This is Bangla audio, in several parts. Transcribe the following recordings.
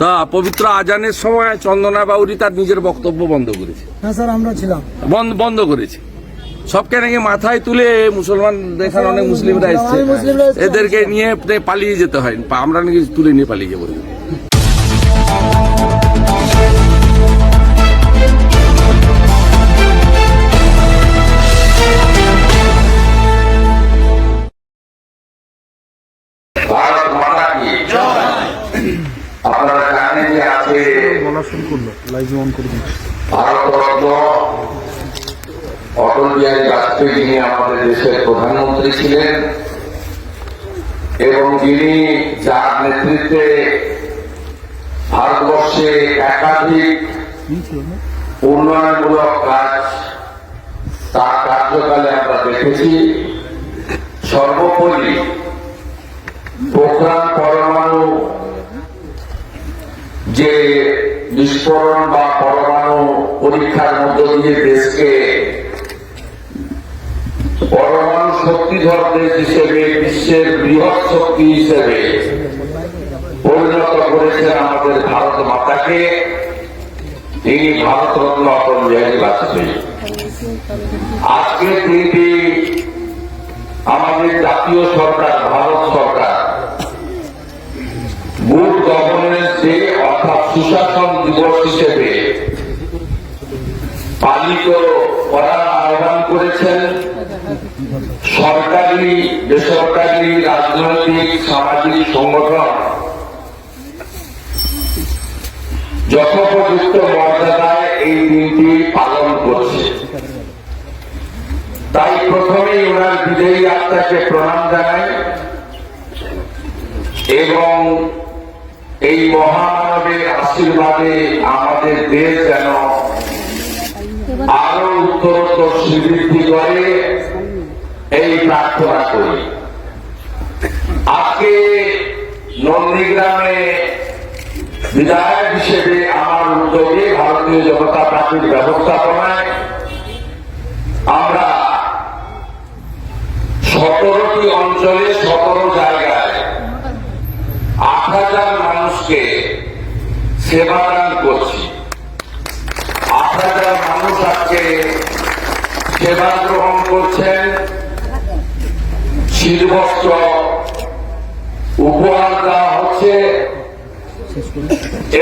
তা পবিত্র আজানের সময় চন্দনা বাউরি তার নিজের বক্তব্য বন্ধ করেছে। হ্যাঁ স্যার আমরা ছিলাম। বন্ধ বন্ধ করেছে। সবকে নাকি মাথায় তুলে মুসলমান দেখার অনেক মুসলিমরা এসছে। মুসলিমরা এসছে। এদেরকে নিয়ে পালিয়ে যেতে হয়। আমরা নাকি তুলে নিয়ে পালিয়ে যাব। অটল বিহারী বাজপেয়ী যিনি আমাদের দেশের প্রধানমন্ত্রী ছিলেন এবং যিনি যার নেতৃত্বে ভারতবর্ষে একাধিক উন্নয়নমূলক কাজ তার কার্যকালে আমরা দেখেছি, সর্বোপরি পোখরান পরমাণু যে বিস্ফোরণ বা পরমাণু পরীক্ষার মধ্য দিয়ে দেশকে পরমাণু শক্তিধর দেশ হিসেবে, বিশ্বের বৃহৎ শক্তি হিসেবে পরিণত করেছেন আমাদের ভারত মাতাকে। তিনি ভারতরত্ন অটল বিহারী বাজপেয়ী। আজকের দিনটি আমাদের জাতীয় সরকার, ভারত সরকার। গুড গভর্নেন্স ডে অর্থাৎ সুশাসন দিবস হিসেবে পালিত করার আহ্বান করেছেন সরকারি, বেসরকারি রাজনৈতিক, সামাজিক সংগঠন। যথোপযুক্ত মর্যাদায় এই দিনটি পালন করছে। তাই প্রথমেই ওনার বিজয়ী আত্মাকে প্রণাম জানাই এবং এই মহামানবের আশীর্বাদে আমাদের দেশ যেন আরও উত্তরোত্তর সমৃদ্ধি করে, এই প্রার্থনা করি। আজকে নন্দীগ্রামে বিধায়ক হিসেবে আমার উদ্যোগে ভারতীয় জনতা পার্টির ব্যবস্থাপনায় আমরা সতেরোটি অঞ্চলে, সতেরো জায়গায় আট হাজার মানুষকে সেবাদান আজকে সেবা গ্রহণ করছেন। শীতবস্ত্র উপহার দেওয়া হচ্ছে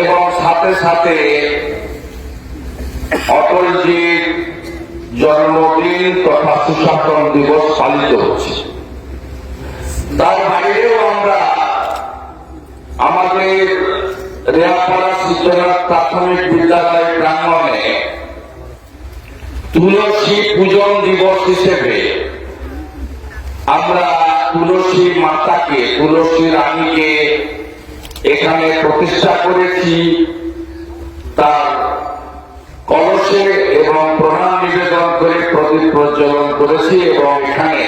এবং সাথে সাথে অটলজির জন্মদিন তথা সুশাসন দিবস পালিত হচ্ছে। তার বাইরেও আমরা আমাদের রেয়াপাড়া সিদ্ধনাথ প্রাথমিক বিদ্যালয় তুলসী পূজন দিবস হিসেবে আমরা তুলসী মাতাকে, তুলসী রানীকে এখানে প্রতিষ্ঠা করেছি। তার কলসে এবং প্রণাম নিবেদন করে প্রদীপ প্রজ্বলন করেছি এবং এখানে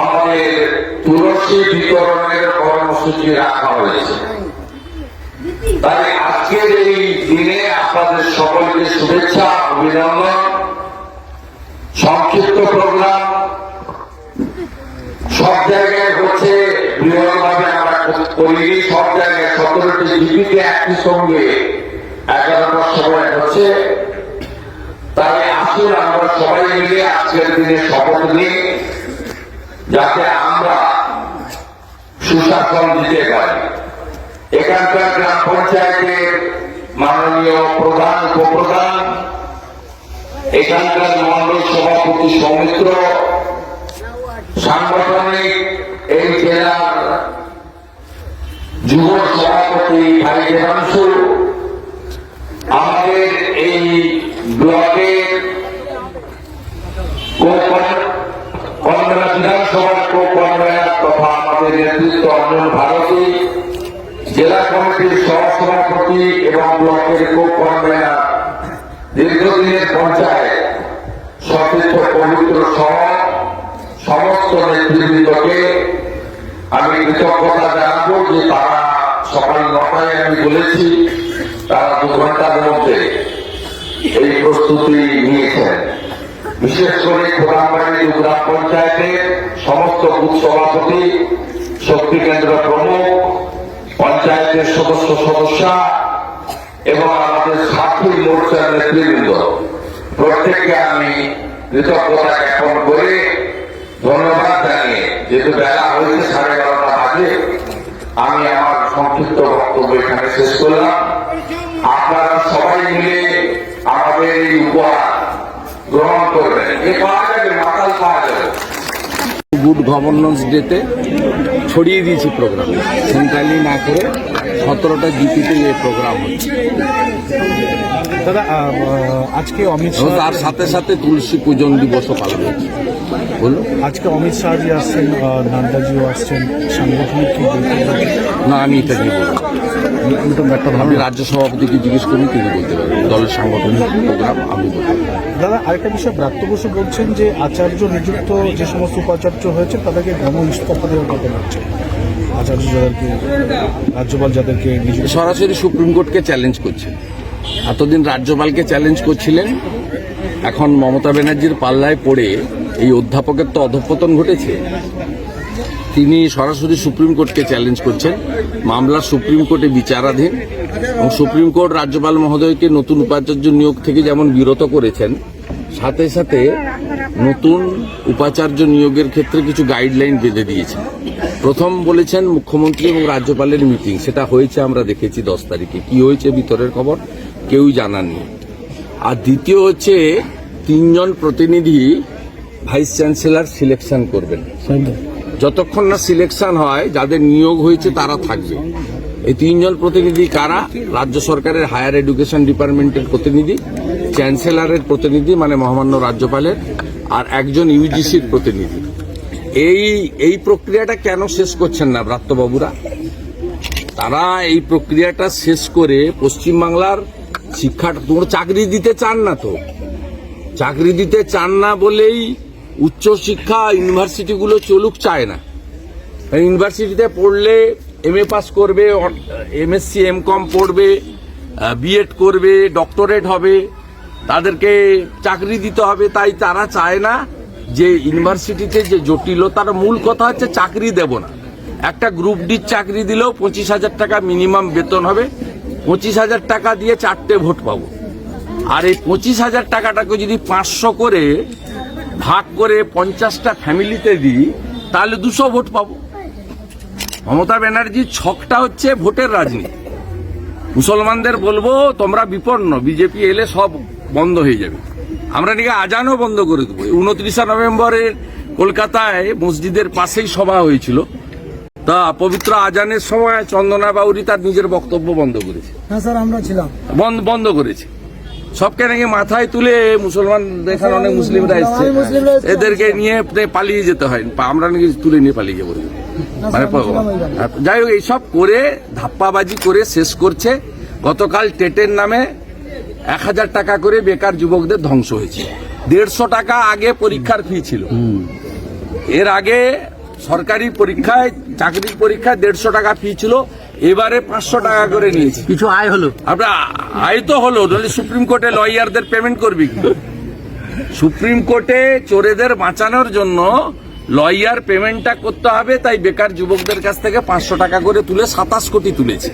আমাদের তুলসী বিতরণের কর্মসূচি রাখা হয়েছে। তাই আজকের এই দিনে আপনাদের সকলকে শুভেচ্ছা, অভিনন্দন। সংক্ষিপ্ত প্রোগ্রাম। সব জায়গায় হচ্ছে বৃহৎভাবে আমরা সব জায়গায় সতেরোটি জিপিতে একই সঙ্গে এগারোটার সময় হচ্ছে। তাই আসুন আমরা সবাই মিলে আজকের দিনে শপথ নিই, যাতে আমরা সুশাসন দিতে পারি। এখানকার গ্রাম পঞ্চায়েতের মাননীয় প্রধান উপপ্রধান এখানকার মন্ডল সভাপতি সৌমিত্র সাংগঠনিক এই জেলার যুব সভাপতি ভাই দেবাংশু আমাদের এই ব্লকের কন্যা বিধানসভার কো কনভেনার তথা আমাদের নেতৃত্ব অঞ্জন ভারতী জেলা কমিটির সহসভাপতি ব্লকের সতীর্থ পবিত্র সহ সমস্ত নেতৃবৃন্দকে আমি কৃতজ্ঞতা জানাব যে তারা সকাল নটায় আমি বলেছি, তারা দু ঘণ্টার মধ্যে এই প্রস্তুতি নিয়েছেন। বিশেষ করে খোদামবাড়ি গ্রাম পঞ্চায়েতের সমস্ত বুথ সভাপতি, শক্তি কেন্দ্র প্রমুখ, পঞ্চায়েতের সদস্য সদস্যা এবং আমাদের সাথী মোর্চার নেতৃবৃন্দ। প্রত্যেককে আমি কৃতজ্ঞতা জ্ঞাপন করে ধন্যবাদ জানিয়ে, যেহেতু বেলা হয়েছে সাড়ে বারোটা বাজে, আমি আমার সংক্ষিপ্ত বক্তব্য এখানে শেষ করলাম। আপনারা সবাই মিলে আমাদের এই উপহার গ্রহণ করবেন। এ পাওয়া যাবে, মাতাল পাওয়া যাবে। গুড গভর্নেন্স ডেতে ছড়িয়ে দিয়েছি প্রোগ্রাম সেন্ট্রালি না করে সতেরোটা জিপিতে এই প্রোগ্রাম হচ্ছে। দাদা আজকে অমিত শাহ তার সাথে সাথে তুলসী পূজন দিবসও পালন হচ্ছে। বলুন। আজকে অমিত শাহজি আসছেন নাড্ডাজিও আসছেন সাংগঠনিক না আমি এটা নিয়ে বলব আমি রাজ্য সভাপতিকে জিজ্ঞেস করি তিনি বলতে পারবেন দলের সাংগঠনিক প্রোগ্রাম আমি বলতে দাদা আরেকটা বিষয় ব্রাত্য বসু বলছেন যে আচার্য নিযুক্ত যে সমস্ত উপাচার্য হয়েছে তাদেরকে গণ ইস্তফা দেওয়ার কথা বলছে আচার্য যাদেরকে রাজ্যপাল যাদেরকে সরাসরি সুপ্রিম কোর্টকে চ্যালেঞ্জ করছেন। এতদিন রাজ্যপালকে চ্যালেঞ্জ করছিলেন। এখন মমতা ব্যানার্জির পাল্লায় পড়ে এই অধ্যাপকের তো অধঃপতন ঘটেছে। তিনি সরাসরি সুপ্রিম কোর্টকে চ্যালেঞ্জ করছেন। মামলা সুপ্রিম কোর্টে বিচারাধীন এবং সুপ্রিম কোর্ট রাজ্যপাল মহোদয়কে নতুন উপাচার্য নিয়োগ থেকে যেমন বিরত করেছেন, সাথে সাথে নতুন উপাচার্য নিয়োগের ক্ষেত্রে কিছু গাইডলাইন বেঁধে দিয়েছেন। প্রথম বলেছেন মুখ্যমন্ত্রী এবং রাজ্যপালের মিটিং সেটা হয়েছে আমরা দেখেছি দশ তারিখে। কি হয়েছে ভিতরের খবর? কেউই জানাননি আর দ্বিতীয় হচ্ছে তিনজন প্রতিনিধি ভাইস চ্যান্সেলর সিলেকশন করবেন। যতক্ষণ না সিলেকশন হয়, যাদের নিয়োগ হয়েছে তারা থাকবে। এই তিনজন প্রতিনিধি কারা? রাজ্য সরকারের হায়ার এডুকেশন ডিপার্টমেন্টের প্রতিনিধি চ্যান্সেলারের প্রতিনিধি মানে মহামান্য রাজ্যপালের, আর একজন ইউজিসির প্রতিনিধি। এই এই প্রক্রিয়াটা কেন শেষ করছেন না ব্রাত্যবাবুরা তারা এই প্রক্রিয়াটা শেষ করে পশ্চিমবাংলার শিক্ষাটা তোমরা চাকরি দিতে চান না তো। চাকরি দিতে চান না বলেই উচ্চশিক্ষা ইউনিভার্সিটিগুলো চলুক চায় না। ইউনিভার্সিটিতে পড়লে এম এ পাস করবে এমএসসি এম কম পড়বে বিএড করবে ডক্টরেট হবে, তাদেরকে চাকরি দিতে হবে, তাই তারা চায় না যে ইউনিভার্সিটিতে যে জটিলতার মূল কথা হচ্ছে চাকরি দেব না। একটা গ্রুপ ডির চাকরি দিলেও পঁচিশ হাজার টাকা মিনিমাম বেতন হবে, পঁচিশ হাজার টাকা দিয়ে চারটে ভোট পাবো। আর এই পঁচিশ হাজার টাকাটাকে যদি পাঁচশো করে ভাগ করে পঞ্চাশটা ফ্যামিলিতে দিই তাহলে দুশো ভোট পাবো। মমতা ব্যানার্জির ছকটা হচ্ছে ভোটের রাজনীতি। মুসলমানদের বলব তোমরা বিপন্ন বিজেপি এলে সব বন্ধ হয়ে যাবে। আমরা নাকি আজানও বন্ধ করে দেবো। উনত্রিশে নভেম্বরের কলকাতায় মসজিদের পাশেই সভা হয়েছিল। তা পবিত্র আজানের সময় চন্দনা বাউরি তার নিজের বক্তব্য বন্ধ করেছে। হ্যাঁ স্যার আমরা ছিলাম। বন্ধ বন্ধ করেছে। সবকে নাকি মাথায় তুলে মুসলমান এখানে অনেক মুসলিমরা এসছে। এদেরকে নিয়ে পালিয়ে যেতে হয়। আমরা নাকি তুলে নিয়ে পালিয়ে যাব। মানে। যাই হোক এইসব করে ধাপ্পাবাজি করে শেষ করছে। গতকাল টেটের নামে এক হাজার টাকা করে বেকার যুবকদের ধ্বংস হয়েছে। দেড়শো টাকা আগে পরীক্ষার ফি ছিল। এর আগে সরকারি পরীক্ষায় চাকরির পরীক্ষায় দেড়শো টাকা ফি ছিল। এবারে পাঁচশো টাকা করে নিয়েছি। কিছু আয় হলো? আপনার আয় তো হলো নাহলে সুপ্রিম কোর্টে লয়ারদের পেমেন্ট করবি কি? সুপ্রিম কোর্টে চোরেদের বাঁচানোর জন্য লয়ার পেমেন্টটা করতে হবে তাই বেকার যুবকদের কাছ থেকে পাঁচশো টাকা করে তুলে সাতাশ কোটি তুলেছে।